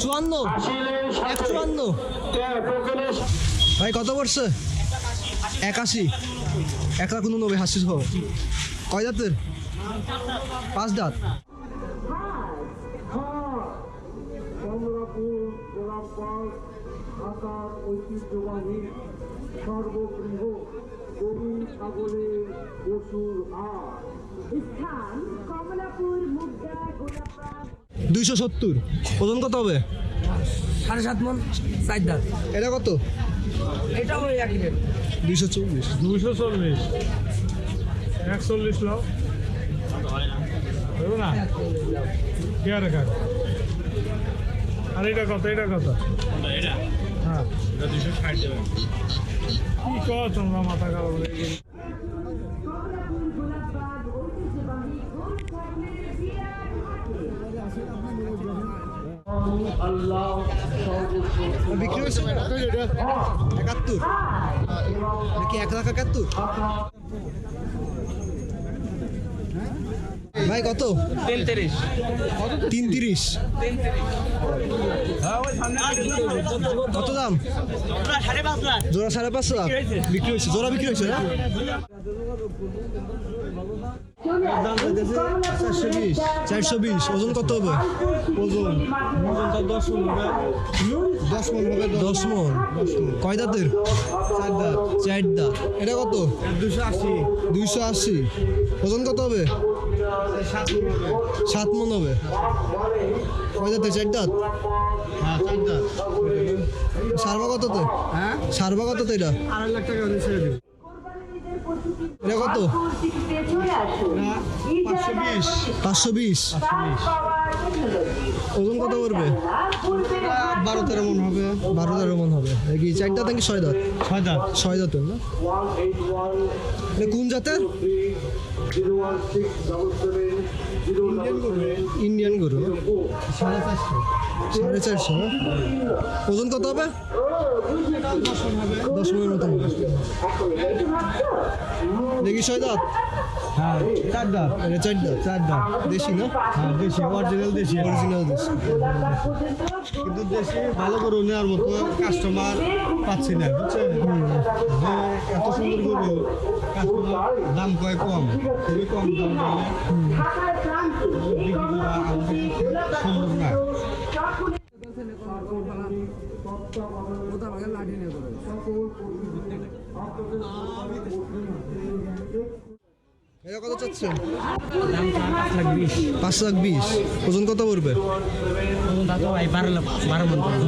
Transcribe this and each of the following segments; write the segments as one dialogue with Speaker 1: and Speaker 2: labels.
Speaker 1: চুয়ান্ন এক চুয়ান্ন ভাই কত পড়ছে একাশি এক লাখ উননব্বই হাসি সহ কয় দাঁতের পাঁচ দাঁত
Speaker 2: ঐতিহ্যবাহী গরু ছাগলের পশুর হাট
Speaker 3: স্থান কমলাপুর মুগদা গোলাপাড়
Speaker 1: দুইশো সত্তর। ওজন কত হবে?
Speaker 4: সাড়ে সাত মন চার দাঁত
Speaker 1: এটা কত?
Speaker 4: এটাও ওই একই রেট।
Speaker 1: দুইশো চল্লিশ।
Speaker 5: দুশো চল্লিশ। একচল্লিশ লাও। না? কে আর আর এটা কত? এটা কত? হ্যাঁ। কি কর তোমরা মাথা খারাপ হয়ে গেলে
Speaker 1: বিক্রি হয়েছে একাত্তর। নাকি এক লাখ একাত্তর ভাই কত? তিন তিরিশ। কত দাম
Speaker 4: সাড়ে পাঁচ দাম?
Speaker 1: জোড়া সাড়ে পাঁচ লাখ। বিক্রি হয়েছে। জোড়া বিক্রি হয়েছে চারশো বিশ চারশো বিশ ওজন কত হবে? ওজন? দশ মন দশ মন হবে। দশ মন কয় দাঁতের? চার দাঁত। চার দাঁত এটা কত? দুশো আশি দুইশো আশি। ওজন কত হবে? সাত মন হবে। কয় দাঁতের? চার দাঁত? হ্যাঁ চার দাঁত সারবা কততে? হ্যাঁ? সারবা কততে এটা? আড়াই লাখ টাকা এটা কত? পাঁচশো বিশ। পাঁচশো বিশ। ওজন কত করবে বারো তেরো মন হবে। বারো তেরো মন হবে। কি চারটা নাকি ছয় দাঁত? ছয় দাঁত। ছয় দাঁতের না? কোন জাতের? ইন্ডিয়ান গরু। না? সাড়ে চারশো না ওজন কত হবে? দশ মনের মতো হবে। দেখি ছয় হ্যাঁ চার দাঁত এটা চার দাঁত চার দাঁত দেশি না? হ্যাঁ দেশি অরিজিনাল দেশি। অরিজিনাল দেশি। কিন্তু দেশি ভালো গরু নেওয়ার মতো কাস্টমার পাচ্ছি না বুঝছেন? যে এত সুন্দর গরু কাস্টমার দাম কয় কম খুবই কম দাম সম্ভব না?
Speaker 3: সকলে
Speaker 1: এটা কত পাঁচ লাখ বিশ। ওজন কত পড়বে?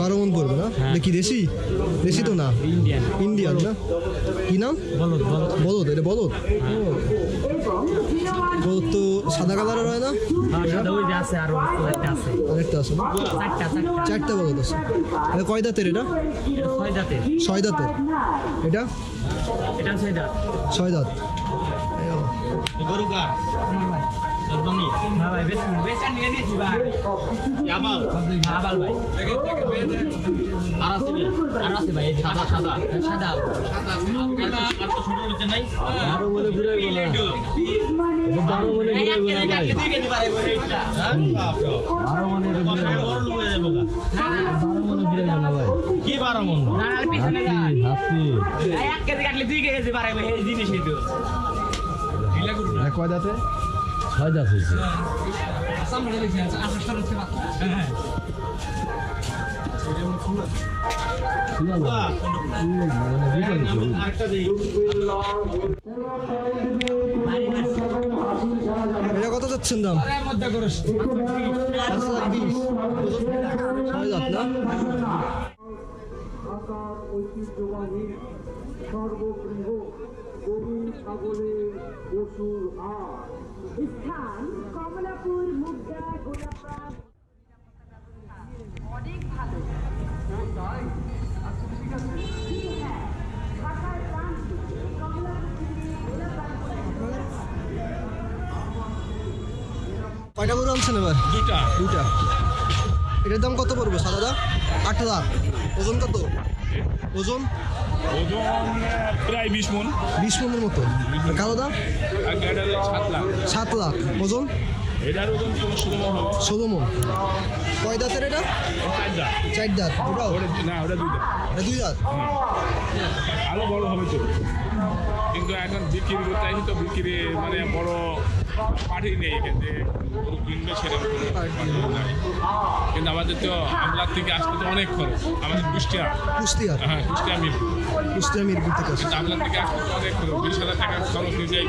Speaker 4: বারো মন
Speaker 1: পড়বে না? কি দেশি? দেশি তো না?
Speaker 4: ইন্ডিয়ান
Speaker 1: না? কি নাম?
Speaker 4: বলো বলো
Speaker 1: বলদ, এটা বলদ? বলদ তো সাদা কালারের হয় না? আরেকটা আছে
Speaker 4: চারটা
Speaker 1: বলদ আছে। এটা কয় দাঁতের এটা?
Speaker 4: ছয় দাঁতের।
Speaker 1: এটা?
Speaker 4: ছয় দাঁত।
Speaker 1: ছয় দাঁত।
Speaker 4: হ্যাঁ ভাই বেশ বেশ নিয়ে নিয়েছি ভাই। আবাল আবাল ভাই। আর আছে আর আছে ভাই এই যে সাদা। সাদা। সাদা।
Speaker 1: বারো ঘুরাই বলা বারো ঘুরাই বলা ভাই। বারো মনে ঘুরাই বারো মনে ঘুরাই বলা ভাই।
Speaker 4: কি বারো মন? পিছনে
Speaker 1: হাসি।
Speaker 4: এক কেজি কাটলে দুই কেজি বাড়াইবে এই জিনিসই তো
Speaker 1: কয় দাঁতে ছয় দাঁত হয়েছে। এটা কত যাচ্ছেন দাম?
Speaker 2: ঐতিহ্যবাহী সর্বগৃহ গরু ছাগলের পশুর হাট
Speaker 3: স্থান কমলাপুর মুগদা গোলাপাড় অনেক ভালো। হ্যাঁ,
Speaker 1: কয়টা গরু আনছেন এবার?
Speaker 5: দুইটা
Speaker 1: দুইটা এটার দাম কত পড়বে সাদা দাম আট লাখ ওজন কত? ওজন?
Speaker 6: ওজন প্রায় বিশ মন।
Speaker 1: বিশ মনের মতো। কালো দাম
Speaker 6: সাত লাখ।
Speaker 1: সাত লাখ। ওজন?
Speaker 6: এটার ওজন ষোলো মন
Speaker 1: ষোলো মন। কয় দাঁতের এটা?
Speaker 6: চার দাঁত।
Speaker 1: ওটাও?
Speaker 6: ওটা না ওটা দুই দাঁত।
Speaker 1: এটা দুই দাঁত?
Speaker 6: আরও বড় হবে তো। কিন্তু এখন বিক্রি করতে আসি তো বিক্রি মানে বড় পার্টি নেই এখানে। গরু কিনবে সেরকম। কিন্তু আমাদের তো আমলার থেকে আসতে তো অনেক খরচ। আমাদের কুষ্টিয়া।
Speaker 1: কুষ্টিয়া।
Speaker 6: হ্যাঁ কুষ্টিয়া মিল
Speaker 1: কুষ্টিয়া মিরপুর থেকে
Speaker 6: আমলার থেকে আসতে তো অনেক খরচ। বিশ হাজার টাকা খরচ হয়ে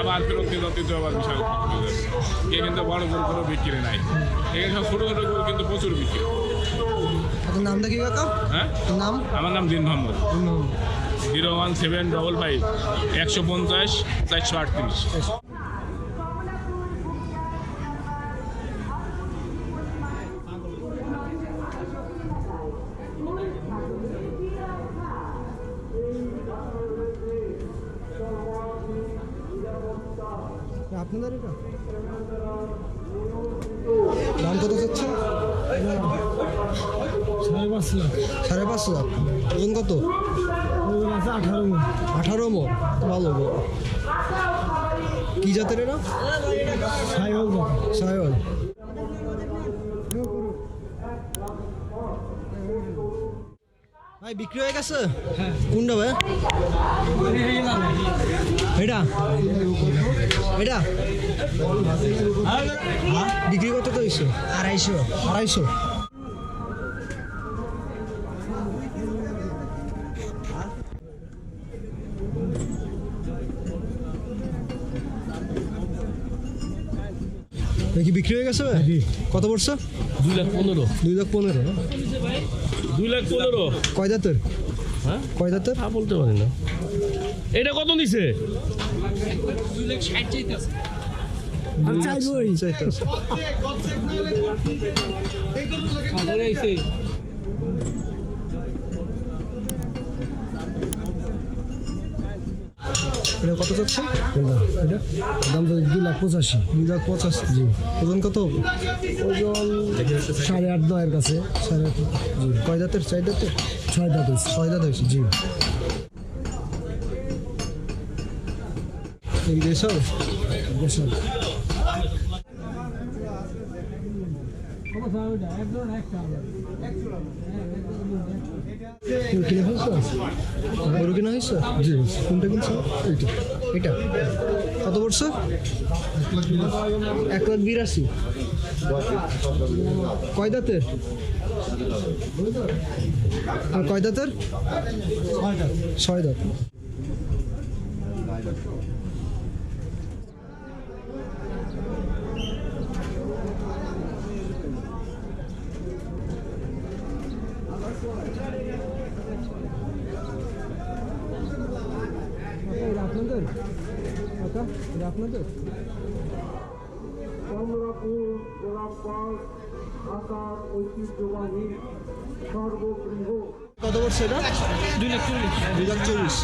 Speaker 6: আবার ফেরত দিয়ে দিতে তো আবার বিশাল এ কিন্তু বড় গরু কোনো বিক্রি নাই। এখানে সব ছোটো ছোটো গরু কিন্তু প্রচুর বিক্রি।
Speaker 1: আপনার নামটা কি কাকা?
Speaker 6: হ্যাঁ?
Speaker 1: নাম?
Speaker 6: আমার নাম Din Mohammad. Zero one seven double five একশো পঞ্চাশ চারশো আটত্রিশ।
Speaker 1: আপনাদের এটা দাম কত চাচ্ছে
Speaker 5: সাড়ে পাঁচ লাখ।
Speaker 1: সাড়ে পাঁচ লাখ। ওজন কত?
Speaker 5: আঠারো
Speaker 1: আঠারো মন। ভালো কি জাতের এটা? সায়ল ভাই বিক্রি হয়ে গেছে? কোনটা ভাই? এটা? এটা বিক্রি কত তো হয়েছে আড়াইশো। আড়াইশো? কি বিক্রি হয়ে গেছে ভাই? কত পড়ছে?
Speaker 4: দুই লাখ পনেরো।
Speaker 1: দুই লাখ পনেরো
Speaker 4: দুই লাখ পনেরো।
Speaker 1: কয় দাঁতের?
Speaker 4: হ্যাঁ?
Speaker 1: কয় দাঁতের?
Speaker 4: তা বলতে পারি না। এটা কত নিছে?
Speaker 1: চাইতেছে। এটা কত চাচ্ছে এটা
Speaker 5: দাম তো দুই লাখ পঁচাশি।
Speaker 1: দুই লাখ পঁচাশি। জি। ওজন কত?
Speaker 5: ওজন সাড়ে আট নয়ের কাছে।
Speaker 1: সাড়ে আট। জি কয় দাঁতের? চার দাঁতের?
Speaker 5: ছয় দাঁত
Speaker 1: ছয় দাঁত হয়েছে জি। কিনে ফেলছো গরু কিনা হয়েছে জি কোনটা কিনছো এইটা। এটা। কত পড়ছে? এক লাখ বিরাশি। কয় দাঁতের? আর কয় দাঁতের? ছয় দাঁত আপনাদের আপনাদের
Speaker 2: কমলাপুর গোলাপবাগ ঢাকার ঐতিহ্যবাহী সর্বগৃহ
Speaker 1: কত পড়ছে এটা দুই লাখ চল্লিশ দুই লাখ চল্লিশ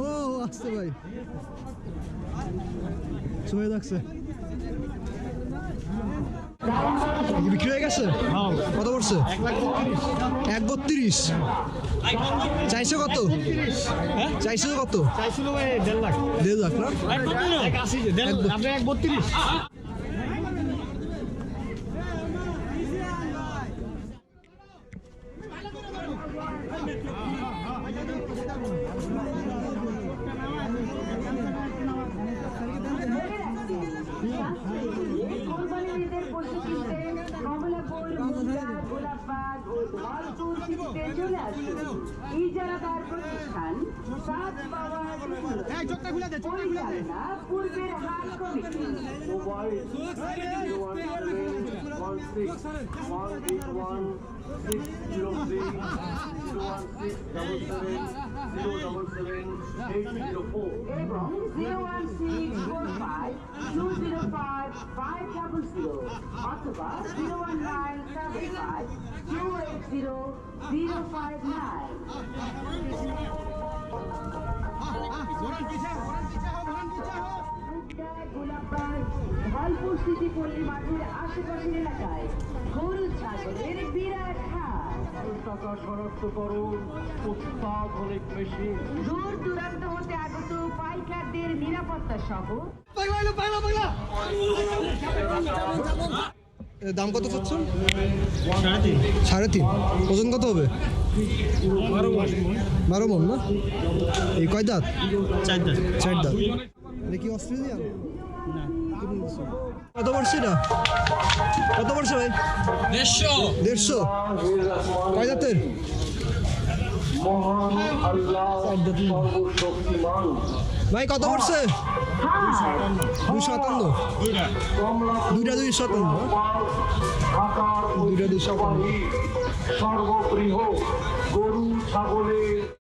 Speaker 1: ও আসছে ভাই। সময় লাগছে। বিক্রি হয়ে গেছে? কত পড়ছে? এক বত্রিশ চাইছো কত? চাইছো কত?
Speaker 5: দেড় লাখ।
Speaker 1: দেড় লাখ না?
Speaker 5: এক বত্রিশ
Speaker 3: কোরবানির ঈদের পশু কিনতে কমলাপুর মুগদা গোলাপবাগ ও ধলপুর সিটিতে চলে আসুন ইজারাদার প্রতিষ্ঠান সাত পাওয়ার পরিচালনা পূর্বের হাট committee
Speaker 2: mobile zero one seven one six one eight one six zero three zero one six
Speaker 3: এবং zero one six four five two zero five five double zero অথবা zero one nine five two eight zero zero five nine Bhalpur city পল্লী মাঠের আশেপাশের ছাগলের বিরাট
Speaker 2: টাকা শনাক্তকরণ অত্যাধুনিক machine
Speaker 3: দূর দূরান্ত হতে আগত পাইকারদের নিরাপত্তা সহ।
Speaker 1: দাম কত চাচ্ছেন সাড়ে তিন। ওজন কত হবে? বারো মন। না? এই কয় দাঁত? চার দাঁত। চার দাঁত। এটা কি অস্ট্রেলিয়ান? কত পড়ছে এটা কত পড়ছে ভাই?
Speaker 4: দেড়শো।
Speaker 1: দেড়শো? কয় দাঁতের
Speaker 2: মহান
Speaker 1: ভাই কত পড়ছে? দুই সাতান্ন। দুইটা দুই সাতান্ন। দুইটা দুই সাতান্ন।
Speaker 2: সর্ববৃহৎ গরু ছাগলের